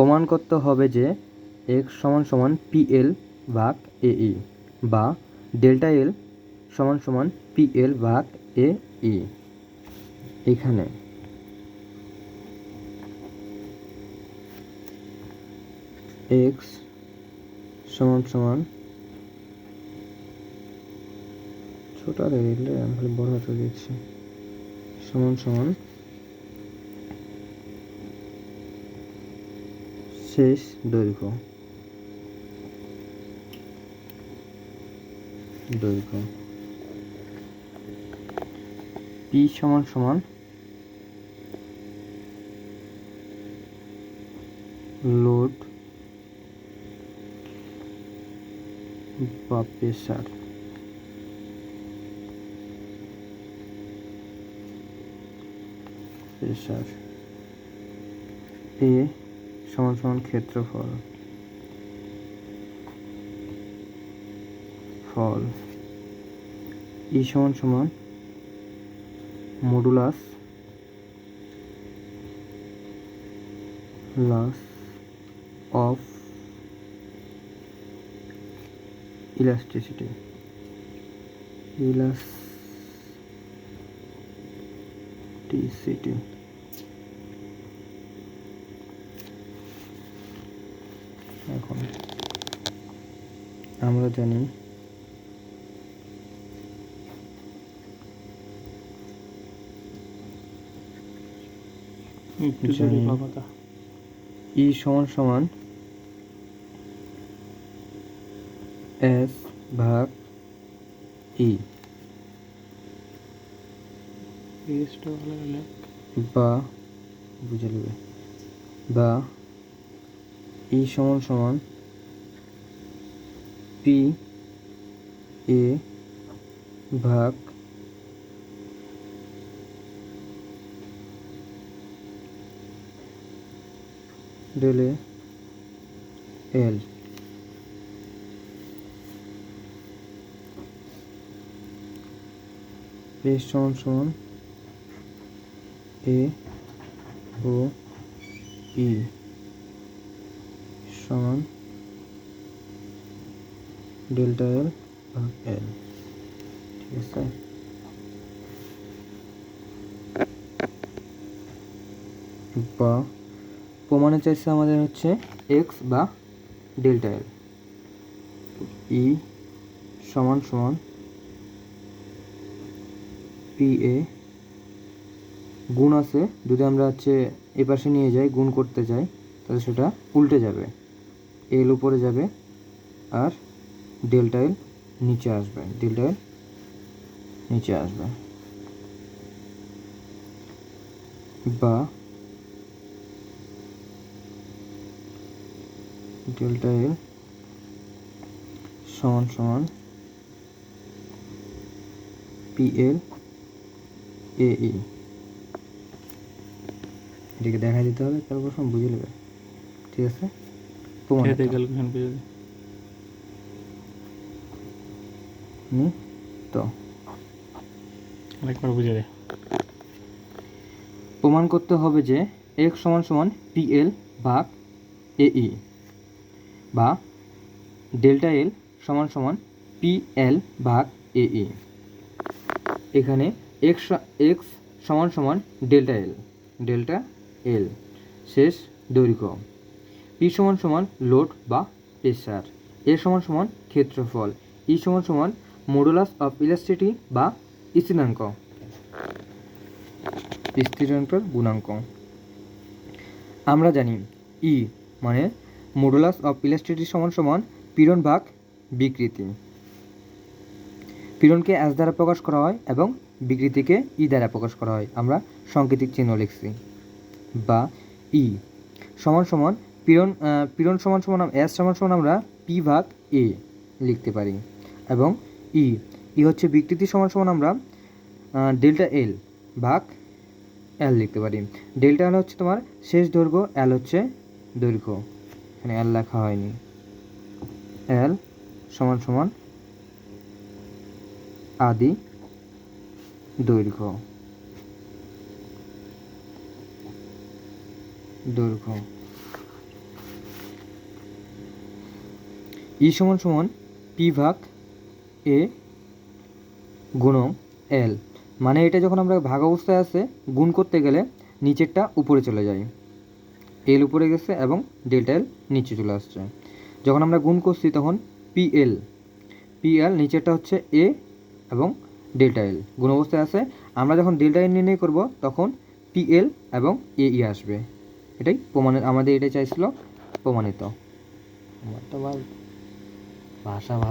প্রমাণ করতে হবে যে এক্স সমান সমান পি এল ভাগ এ ই বা ডেল্টা এল সমান সমান পি এল ভাগ এ ই এখানে। এক্স সমান সমান ছোট আর আমি বড় হাতে দিচ্ছি সমান সমান শেষ দৈর্ঘ্য। দৈর্ঘ্য। পি সমান সমান লোড বা প্রেসার। প্রেসার। এ সমান সমান ক্ষেত্রফল। ফল। ই সমান সমান মডুলাস লাস অফ ইলাস্টিসিটি। ইলাস্টিসিটি এখন আমরা জানি। ই সমান সমান এস ভাগ ই। বা বুঝে নেবে। বা ই সমান সমান পি এ ভাগ ডেলে এল। পেজ সমান সমান এ ও ই সমান ডেল্টা এল ভাগ এল ঠিক আছে? বা, প্রমাণে চাইছে আমাদের হচ্ছে এক্স বা ডেল্টা এল ই সমান সমান পি এ গুণ আছে, যদি আমরা হচ্ছে এ পাশে নিয়ে যাই, গুণ করতে যাই, তাহলে সেটা উল্টে যাবে। এল উপরে যাবে, আর ডেল্টা এল নিচে আসবে ডেল্টা এল নিচে আসবে। বা ডেল্টা এল সমান সমান পি এল এ ই এটাকে দেখা দিতে হবে সব বুঝে নেবে। ঠিক আছে? ক্যালকুলেশন পেয়ে যাবে হুম তো। আরেকবার বুঝে দে প্রমাণ করতে হবে যে এক্স সমান সমান পি এল ভাগ এ ই বা ডেল্টা এল সমান সমান পি এল ভাগ এ ই এখানে এক্স এক্স সমান সমান ডেল্টা এল ডেল্টা এল শেষ দৈর্ঘ্য। পি সমান সমান লোড বা প্রেসার। এ সমান সমান ক্ষেত্রফল। ই সমান সমান মডুলাস অফ ইলাস্টিটি বা স্থিরাঙ্ক। স্থিরাঙ্কের গুণাঙ্ক। আমরা জানি ই মানে মডুলাস অফ ইলাস্ট্রিটি সমান সমান পীড়ন ভাগ বিকৃতি। পীড়নকে অ্যাস দ্বারা প্রকাশ করা হয় এবং বিকৃতিকে ই দ্বারা প্রকাশ করা হয়। আমরা সাংকেতিক চিহ্ন লিখছি। বা ই সমান সমান পীড়ন পীড়ন সমান সমান এস সমান সমান আমরা পি ভাগ এ লিখতে পারি। এবং ই ই হচ্ছে বিকৃতি সমান সমান আমরা ডেল্টা এল ভাগ এল লিখতে পারি। ডেল্টা এল হচ্ছে তোমার শেষ দৈর্ঘ্য এল হচ্ছে দৈর্ঘ্য। এখানে এল লেখা হয়নি। এল সমান সমান আদি দৈর্ঘ্য। দৈর্ঘ্য। ই সমান সমান পি ভাগ এ গুণং এল মানে এটা যখন আমরা ভাগ অবস্থায় আছে গুণ করতে গেলে নিচেরটা উপরে চলে যায়। এল উপরে গেছে এবং ডেল্টা এল নিচে চলে আসছে। যখন আমরা গুণ করছি তখন পি এল পি এল নিচেরটা হচ্ছে এ এবং ডেল্টা এল গুণ অবস্থায় আছে আমরা যখন ডেল্টা এল নির্ণয় করব, তখন পি এল এবং এ ই আসবে। এটাই প্রমাণ, আমাদের এটাই চাইছিল প্রমাণিত। ভাষা ভালো